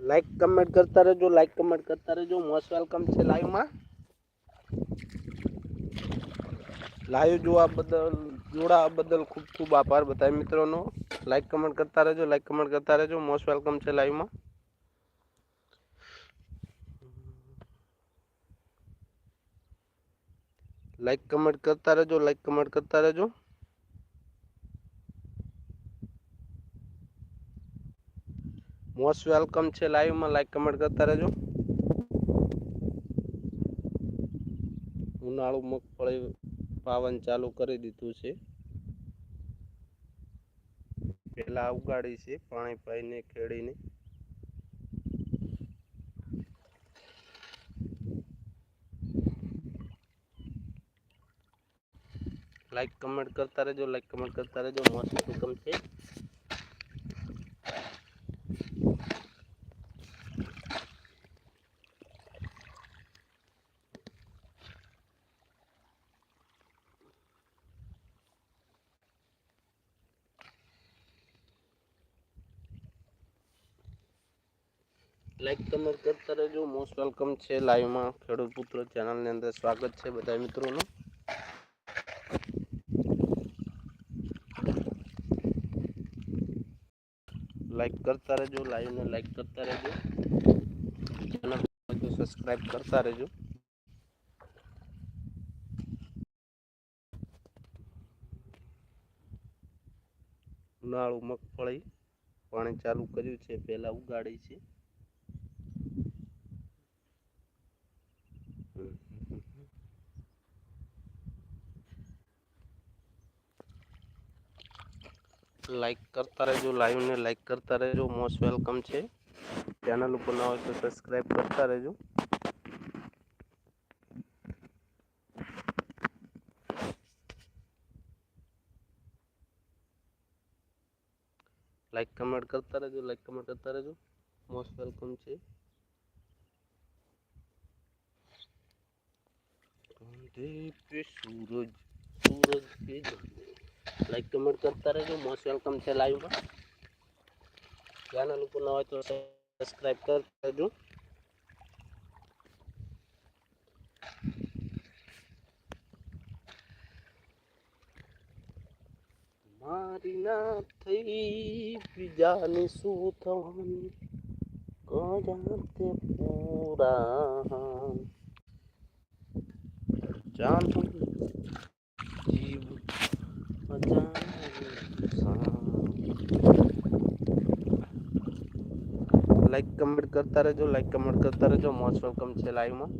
Like comment કરતા રહેજો like comment કરતા રહેજો મોસ્ટ વેલકમ છે લાઈવમાં લાઈવ જોવા બદલ જોડાવા બદલ ખૂબ ખૂબ આભાર બધા મિત્રોનો. લાઈક કમેન્ટ કરતા રહેજો લાઈક કમેન્ટ કરતા રહેજો મોસ્ટ વેલકમ છે લાઈવમાં લાઈક કમેન્ટ કરતા રહેજો લાઈક કમેન્ટ કરતા રહેજો. મોસ્ટ વેલકમ છે લાઈવમાં લાઈક કમેન્ટ કરતા રહેજો. ઉનાળું મગફળી પાવન ચાલુ કરી દીધું છે. પેલા ઉગાડી છે પાણી પાઈને, ખેડીને. લાઈક કમેન્ટ કરતા રહેજો લાઈક કમેન્ટ કરતા રહેજો. મોસ્ટ વેલકમ છે. લાઈક કમેન્ટ કરતા રહેજો. મોસ્ટ વેલકમ છે લાઈવમાં ખેડૂત પુત્ર ચેનલની અંદર સ્વાગત છે બધા મિત્રોનું. લાઈક કરતા રહેજો લાઈવને લાઈક કરતા રહેજો. ચેનલ સબસ્ક્રાઈબ કરતા રહેજો. ઉનાળુ મગફળી પાણી ચાલુ કર્યું છે, પહેલાં ઉગાડી છે. લાઈક કરતા રહેજો લાઈવને લાઈક કરતા રહેજો. મોસ્ટ વેલકમ છે. ચેનલ ઉપર ના હોય તો સબસ્ક્રાઈબ કરતા રહેજો. લાઈક કમેન્ટ કરતા રહેજો લાઈક કમેન્ટ કરતા રહેજો. મોસ્ટ વેલકમ છે. સૂરજ. સૂરજ કે લાઈક કમેન્ટ કરતા રહેજો. મોસ્ટ વેલકમ છે લાઈવમાં ચેનલ ઉપર ન હોય તો સબસ્ક્રાઈબ કરતા રહેજો મારી ના થઈ બીજાની શું થવાનું કયા પૂરા જીવ લાઈક કમેન્ટ કરતા રહેજો લાઈક કમેન્ટ કરતા રહેજો મોસ્ટ વેલકમ છે લાઈવમાં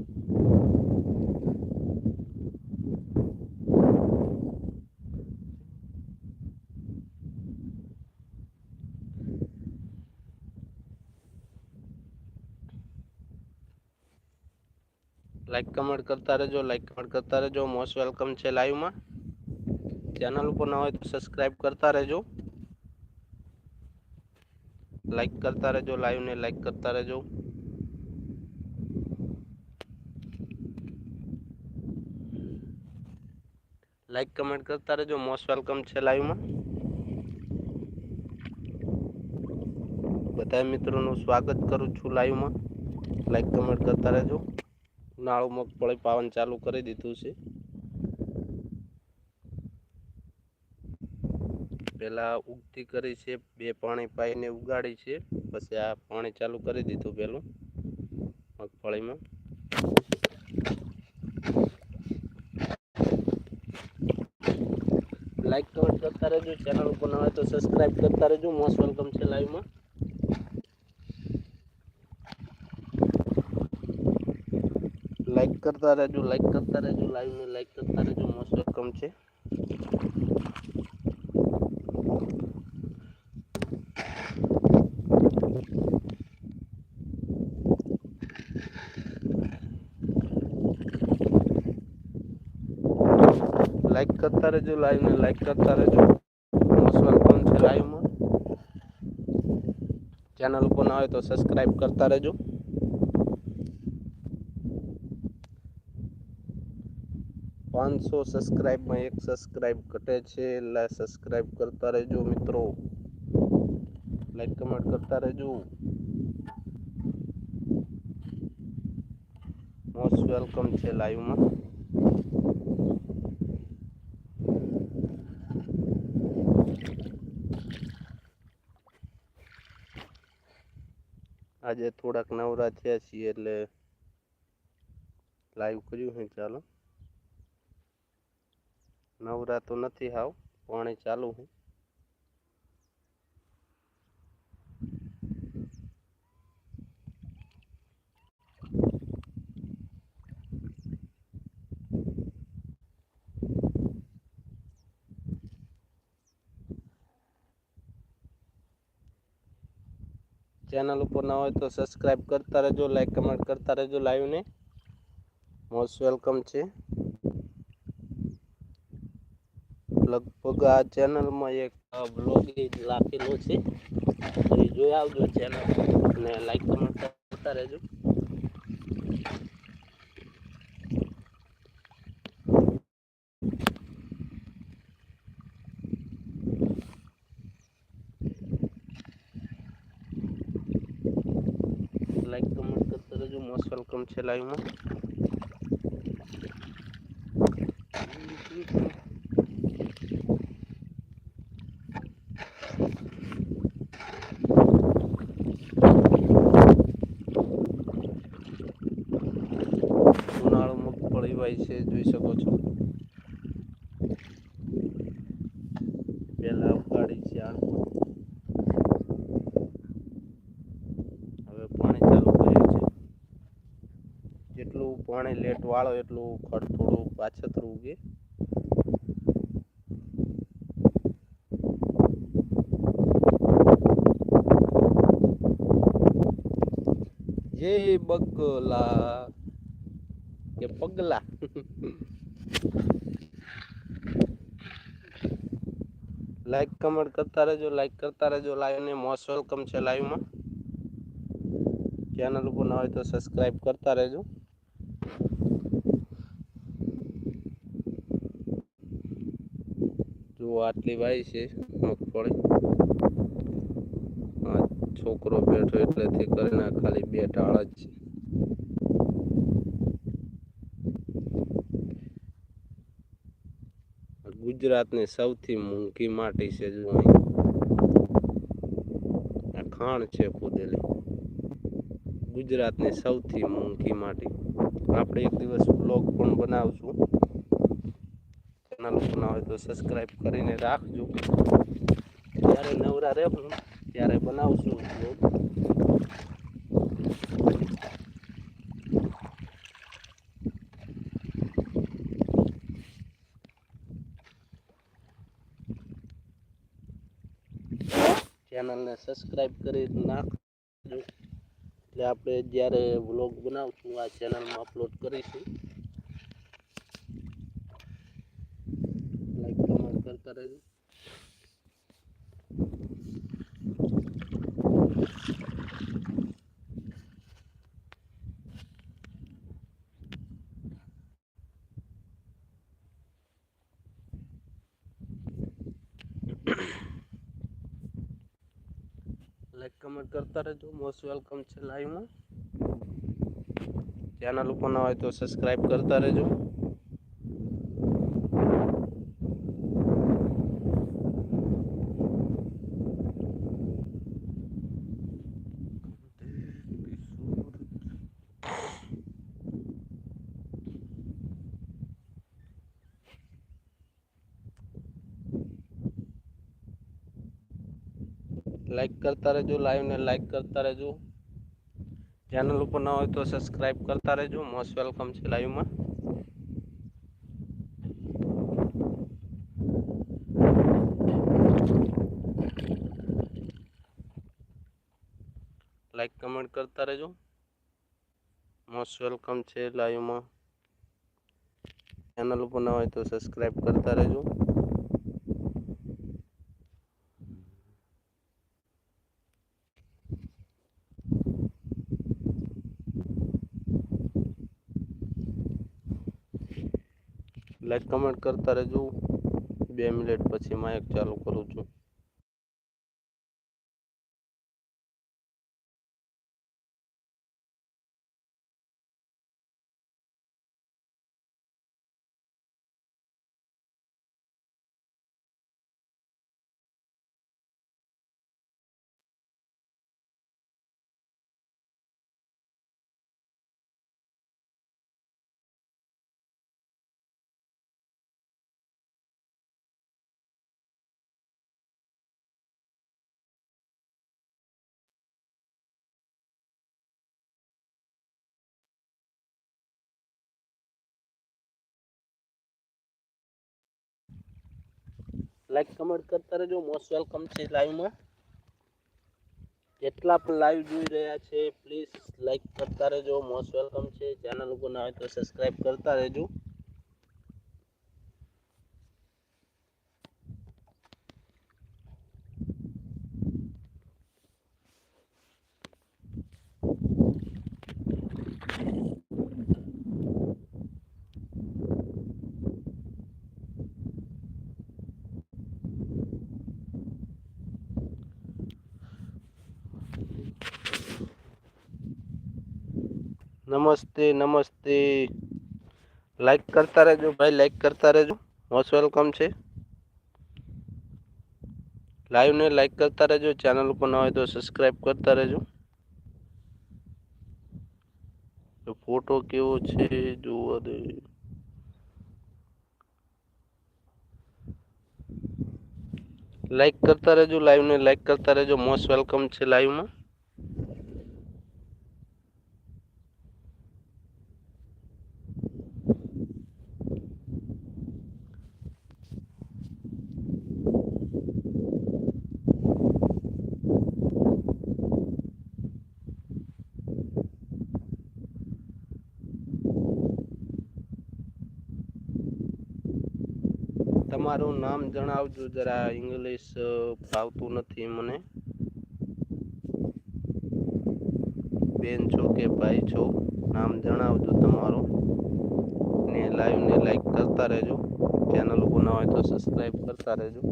લાઈક કમેન્ટ કરતા રહેજો લાઈક કમેન્ટ કરતા રહેજો મોસ્ટ વેલકમ છે લાઈવમાં ચેનલ ઉપર ન હોય તો સબસ્ક્રાઈબ કરતા રહેજો. લાઈક કરતા રહેજો લાઈવને લાઈક કરતા રહેજો. લાઈક કમેન્ટ કરતા રહેજો મોસ્ટ વેલકમ છે લાઈવમાં બધા મિત્રોનું સ્વાગત કરું છું લાઈવમાં લાઈક કમેન્ટ કરતા રહેજો. ઉનાળુ મગફળી પાવન ચાલુ કરી દીધું છે. પેલા ઉગતી કરી છે, બે પાણી પાઈને ઉગાડી છે, પછી આ પાણી ચાલુ કરી દીધું પહેલું મગફળીમાં. લાઈક કમેન્ટ કરતા રહેજો ચેનલ ઉપર ન હોય તો સબસ્ક્રાઈબ કરતા રહેજો મોસ્ટ વેલકમ છે લાઈવમાં લાઈક કરતા રહેજો લાઈક કરતા રહેજો લાઈવને લાઈક કરતા રહેજો મોસ્ટ વેલકમ છે. લાઈક કરતા રહેજો લાઈવને લાઈક કરતા રહેજો. મોસ્ટ વેલકમ છે લાઈવમાં ચેનલ ઉપર ના હોય તો સબસ્ક્રાઈબ કરતા રહેજો. પાંચસો સબસ્ક્રાઈબમાં એક સબસ્ક્રાઈબ ઘટે છે, એટલે સબસ્ક્રાઈબ કરતા રહેજો મિત્રો. લાઈક કમેન્ટ કરતા રહેજો. મોસ્ટ વેલકમ છે લાઈવમાં આજે થોડાક નવરા થયા છીએ એટલે લાઈવ કર્યું છે ચાલો. નવરા તો નથી હાવ, પાણી ચાલુ છે. ચેનલ ઉપર ના હોય તો સબસ્ક્રાઈબ કરતા રહેજો લાઈક કમેન્ટ કરતા રહેજો લાઈવને મોસ્ટ વેલકમ છે. લગભગ આ ચેનલમાં એક બ્લોગ રાખેલો છે. જોઈ આવજો ચેનલ અને લાઈક કમેન્ટ કરતા રહેજો લાઈક કમેન્ટ મોસ્ટ વેલકમ છે લાઈવમાં ઉનાળુ મગફળી વાય છે જોઈ શકો છો પેલા ઉગાડી છે આ હવે પાણી ચાલુ કર્યું છે જેટલું પાણી લેટ વાળો એટલું ખડ થોડું પાછતરું ઉગે જે બગલા. કે પગલા. લાઈક કમેન્ટ કરતા રહેજો લાઈક કરતા રહેજો લાઈવ ને મોસ્ટ વેલકમ છે લાઈવમાં ચેનલ ઉપર ના હોય તો સબસ્ક્રાઈબ કરતા રહેજો. જો આટલી વાય છે મગફળી આ છોકરો બેઠો એટલેથી કરીને ખાલી બે ટાળા જ છે. ગુજરાતની સૌથી મોંઘી માટી છે જો અહીં. ખાણ છે ખોદેલી. ગુજરાતની સૌથી મોંઘી માટી. આપણે એક દિવસ બ્લોગ પણ બનાવશું. ચેનલ ના હોય તો સબસ્ક્રાઈબ કરીને રાખજો. જ્યારે નવરા રહેવું ત્યારે બનાવશું ચેનલને સબસ્ક્રાઈબ કરી નાખજો. એટલે આપણે જ્યારે વ્લોગ બનાવશું, આ ચેનલમાં અપલોડ કરીશું લાઈક કમેન્ટ કરતા રહેજો લાઈક કમેન્ટ કરતા રહેજો મોસ્ટ વેલકમ છે લાઈવમાં ચેનલ ઉપર ના હોય તો સબસ્ક્રાઈબ કરતા રહેજો લાઈક કરતા રહેજો લાઈવને લાઈક કરતા રહેજો. ચેનલ ઉપર ના હોય તો સબસ્ક્રાઈબ કરતા રહેજો. મોસ્ટ વેલકમ છે લાઈવમાં લાઈક કમેન્ટ કરતા રહેજો. મોસ્ટ વેલકમ છે લાઈવમાં ચેનલ ઉપર ના હોય તો સબસ્ક્રાઈબ કરતા રહેજો. લાઈક કમેન્ટ કરતા રહેજો. બે મિનિટ પછી માઇક ચાલુ કરું છું. લાઈક કમેન્ટ કરતા રહેજો. મોસ્ટ વેલકમ છે લાઈવમાં જેટલા પણ લાઈવ જોઈ રહ્યા છે પ્લીઝ લાઈક કરતા રહેજો. મોસ્ટ વેલકમ છે. ચેનલ ઉપર ના હોય તો સબસ્ક્રાઈબ કરતા રહેજો. નમસ્તે નમસ્તે. લાઈક કરતા રહેજો ભાઈ લાઈક કરતા રહેજો. મોસ્ટ વેલકમ છે. લાઈવને લાઈક કરતા રહેજો. ચેનલ ઉપર ન હોય તો સબસ્ક્રાઈબ કરતા રહેજો. ફોટો કેવો છે, જોવા દે. લાઈક કરતા રહેજો લાઈવને લાઈક કરતા રહેજો. મોસ્ટ વેલકમ છે લાઈવમાં તમારું નામ જણાવજો જરા ઇંગ્લિશ ફાવતું નથી મને. બેન છો કે ભાઈ છો? નામ જણાવજો તમારું. ને લાઈવ ને લાઈક કરતા રહેજો. ચેનલ ઉપર ના હોય તો સબસ્ક્રાઈબ કરતા રહેજો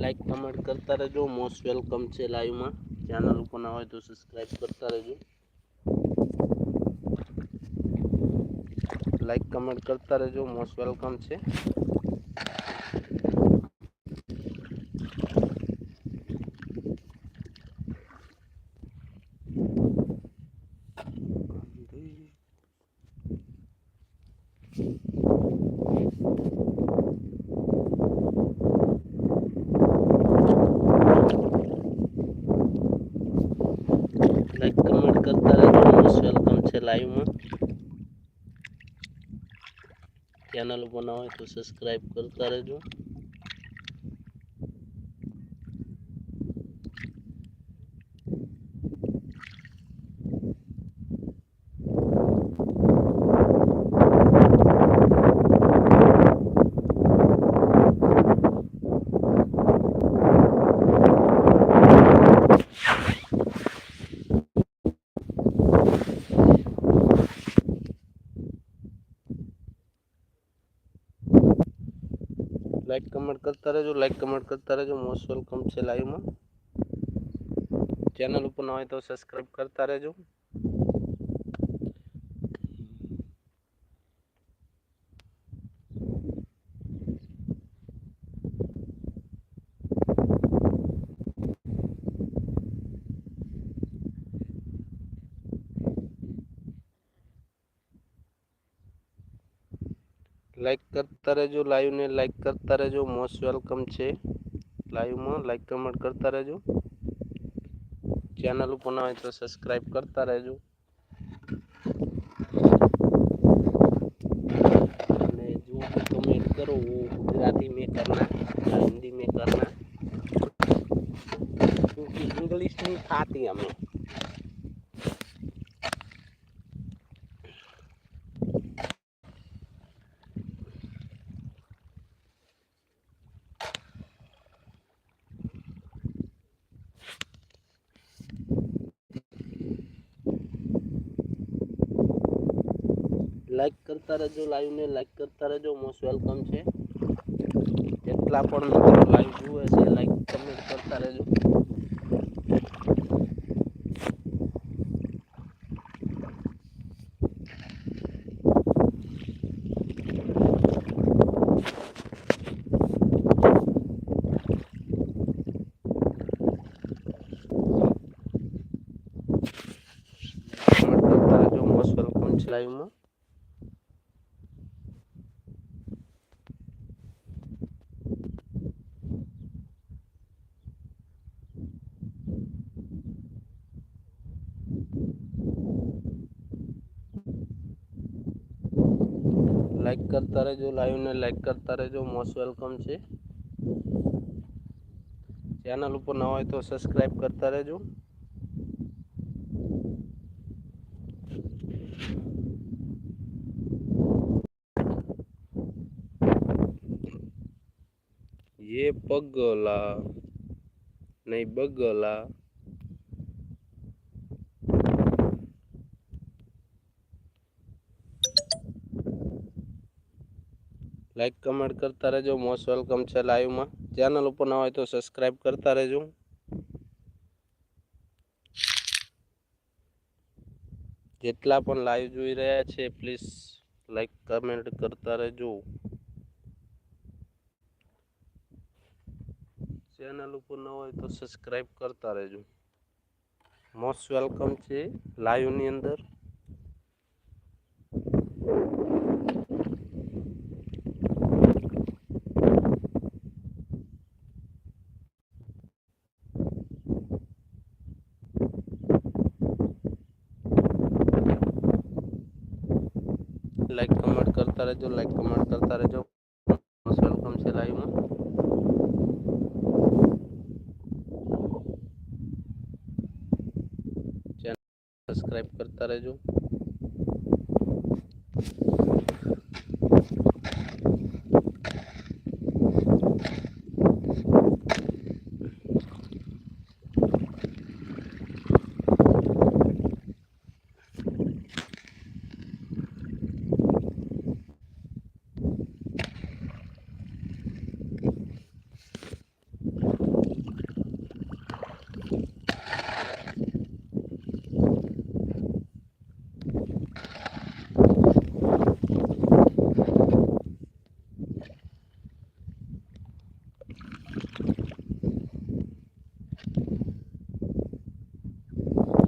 લાઈક કમેન્ટ કરતા રહેજો. મોસ્ટ વેલકમ છે લાઈવમાં ચેનલ ઉપર ના હોય તો સબસ્ક્રાઈબ કરતા રહેજો. લાઈક કમેન્ટ કરતા રહેજો. મોસ્ટ વેલકમ છે લાઈક કમેન્ટ કરતા રહેજો મોસ્ટ વેલકમ છે લાઈવમાં ચેનલ ઉપર ના હોય તો સબસ્ક્રાઈબ કરતા રહેજો લાઈક કમેન્ટ કરતા રહેજો લાઈક કમેન્ટ કરતા રહેજો. મોસ્ટ વેલકમ છે લાઈવમાં ચેનલ ઉપર ન હોય તો સબસ્ક્રાઈબ કરતા રહેજો. લાઇક કરતા રહેજો લાઈવને લાઇક કરતા રહેજો. મોસ્ટ વેલકમ છે લાઈવમાં લાઇક કમેન્ટ કરતા રહેજો. ચેનલ ઉપર ના હોય તો સબસ્ક્રાઈબ કરતા રહેજો. અને જો કમેન્ટ કરો, હું ગુજરાતી મેં કરના લાઈક કરતા રહેજો લાઈવને લાઈક કરતા રહેજો. મોસ્ટ વેલકમ છે. જેટલા પણ લાઈવ જુએ છે લાઈક કમેન્ટ કરતા રહેજો લાઈવમાં લાઈક કરતા રહેજો લાઈવને લાઈક કરતા રહેજો મોસ્ટ વેલકમ છે ચેનલ ઉપર ન હોય તો સબસ્ક્રાઈબ કરતા રહેજો ये पगला नहीं बगला લાઈક કમેન્ટ કરતા રહેજો. મોસ્ટ વેલકમ છે લાઈવમાં ચેનલ ઉપર ના હોય તો સબસ્ક્રાઈબ કરતા રહેજો. જેટલા પણ લાઈવ જોઈ રહ્યા છે પ્લીઝ લાઈક કમેન્ટ કરતા રહેજો. ચેનલ ઉપર ન હોય તો સબસ્ક્રાઈબ કરતા રહેજો. મોસ્ટ વેલકમ છે લાઈવની અંદર લાઈક કમેન્ટ કરતા રહેજો લાઈક કમેન્ટ કરતા રહેજો. મોસ્ટ વેલકમ છે લાઈવમાં સબસ્ક્રાઈબ કરતા રહેજો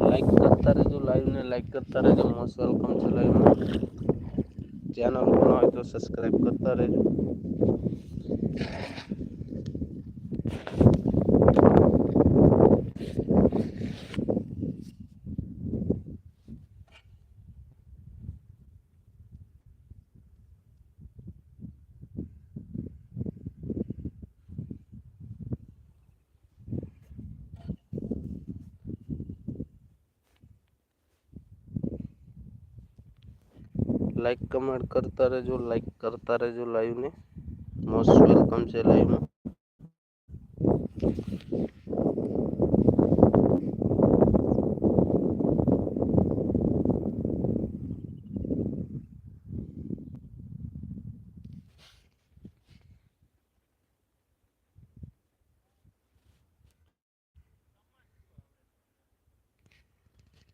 લાઈક કરતા રહેજો લાઈવને લાઈક કરતા રહેજો મોસ્ટ વેલકમ છે લાઈવમાં ચેનલ ન હોય તો સબસ્ક્રાઈબ કરતા રહેજો. લાઈક કમેન્ટ કરતા રહેજો લાઈક કરતા રહેજો લાઈવને મોસ્ટ વેલકમ છે લાઈવમાં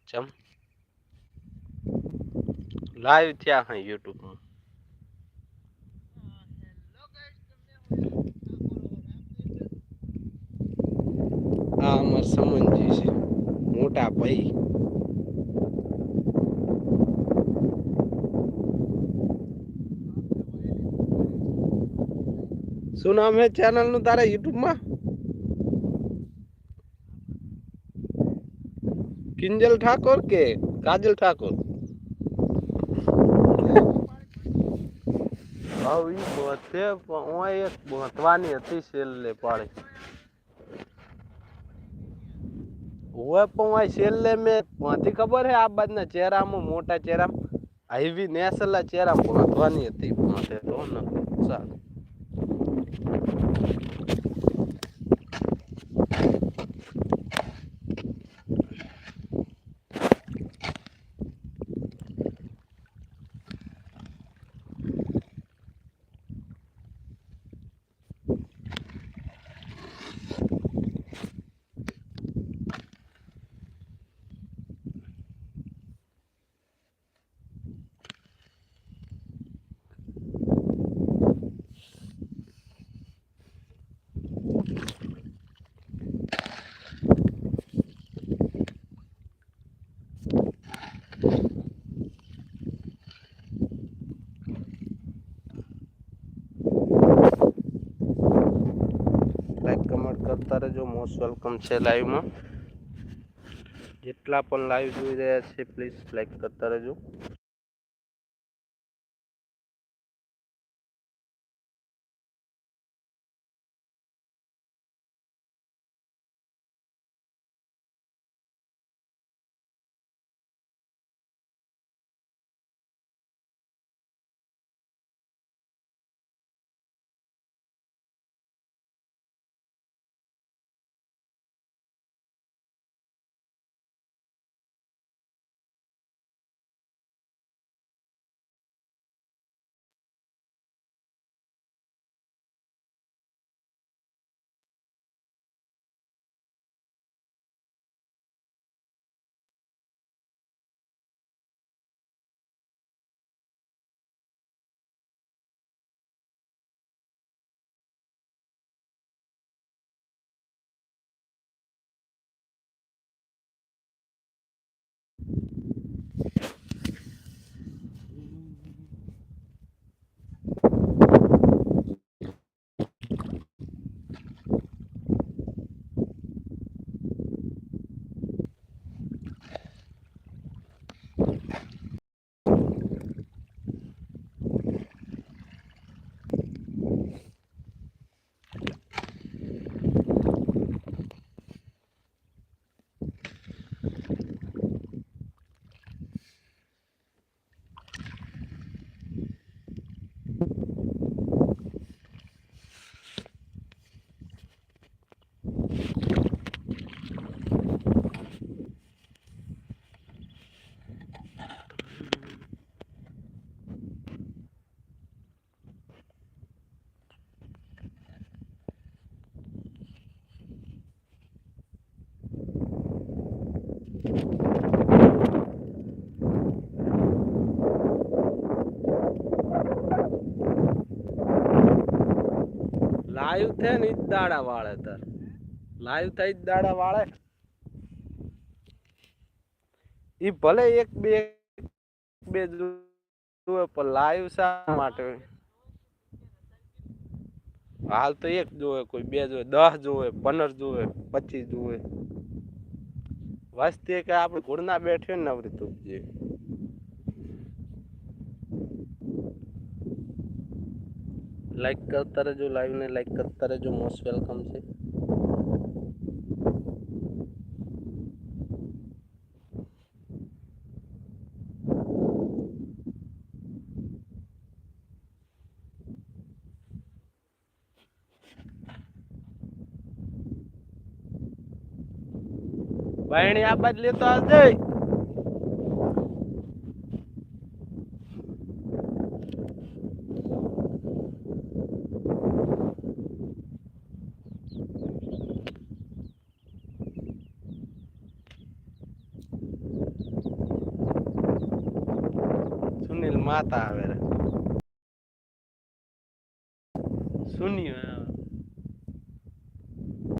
ચમ લાઈવ થયા હા યુટ્યુબમાં આ અમાર સમનજી છે. મોટા ભાઈ. શું નામ હે ચેનલનું તારા યુટ્યુબમાં કિંજલ ઠાકોર કે કાજલ ઠાકોર? હવે ઈ બોતે પણ હું એક બોતવાની હતી છેલ્લે પાડી હોય પણ હોય છેલ્લે મેં પહોંચી ખબર હે આ બાજના ચહેરામાં મોટા ચહેરામાં આવી નેસલા ચહેરા પહોંચવાની હતી પહોંચે તો ન સારું. કરતા રહેજો મોસ્ટ વેલકમ છે લાઈવમાં જેટલા પણ લાઈવ જોઈ રહ્યા છે પ્લીઝ લાઈક કરતા રહેજો. લાઈવ છે ને ઈ જ દાડા વાળે તાર. લાઈવ થાય જ દાડા વાળે. ઈ ભલે એક બે બે જોવે, પણ લાઈવ શા માટે? હાલ તો એક જોવે, કોઈ બે જોવે, દસ જોવે, પંદર જોવે, પચીસ જોવે. વસ્તી કે આપણે ઘોડના બેઠે ને નવરી તું જે લાઈક કરતા રહેજો લાઈવને લાઈક કરતા રહેજો મોસ્ટ વેલકમ છે. બાયણી આ બાજ લેતો આવજે. ต่างๆเลย